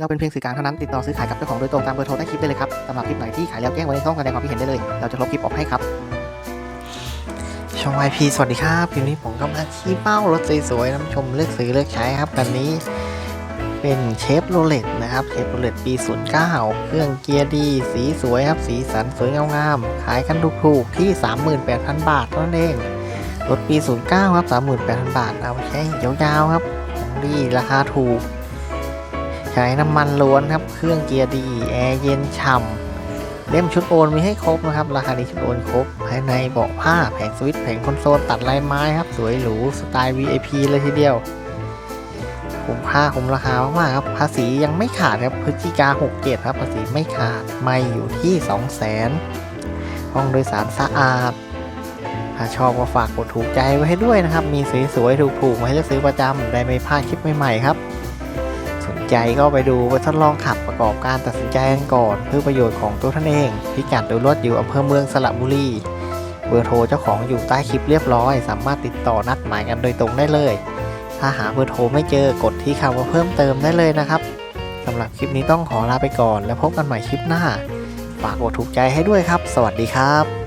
เราเป็นเพียงสื่อกลางเท่านั้นติดต่อซื้อขายกับเจ้าของโดยตรงตามเบอร์โทรใต้คลิปได้เลยครับสำหรับคลิปไหนที่ขายแล้วแจ้งไว้ในช่องแสดงความคิดเห็นได้เลย เราจะลบคลิปออกให้ครับ ช่อง YP สวัสดีครับคลิปนี้ผมกำลังชี้เป้ารถสวยๆน้ำชมเลือกซื้อเลือกใช้ครับคันนี้เป็นเชฟโรเลตนะครับเชฟโรเลตปี 09 เครื่องเกียร์ดี สีสวยครับ สีสันสวยงามๆขายกันถูกๆที่ 38,000 บาทเท่านั้นเอง รถปี 09 ครับ 38,000 บาท เอาไปใช้ยาวๆครับของดีราคาถูก ช้น้ำมันล้วนครับ เครื่องเกียร์ดีแอร์เย็นฉ่ำเล่มชุดโอนมีให้ครบนะครับ ราคานี้ชุดโอนครบ ภายในเบาะผ้าแผงสวิตช์แผงคอนโซลตัดลายไม้ครับ สวยหรูสไตล์ VIP เลยทีเดียวคุ้มค่าคุ้มราคามากๆครับ ภาษียังไม่ขาดครับพฤศจิกา67ครับ ภาษีไม่ขาดไม่อยู่ที่200,000ห้องโดยสารสะอาดถ้าชอบก็ฝากกดถูกใจไว้ให้ด้วยนะครับ มีสวยๆถูกๆมาให้เลือกซื้อประจำได้ไม่พลาดคลิปใหม่ๆครับ นใจก็ไปดูไปทดลองขับประกอบการตัดสินใจกันก่อนเพื่อประโยชน์ของตัวท่านเอง พิกัดโดยรถอยู่อำเภอเมืองสระบุรีเบอร์โทรเจ้าของอยู่ใต้คลิปเรียบร้อย สามารถติดต่อนัดหมายกันโดยตรงได้เลย ถ้าหาเบอร์โทรไม่เจอกดที่คำว่าเพิ่มเติมได้เลยนะครับสำหรับคลิปนี้ต้องขอลาไปก่อน แล้วพบกันใหม่คลิปหน้า ฝากกดถูกใจให้ด้วยครับ สวัสดีครับ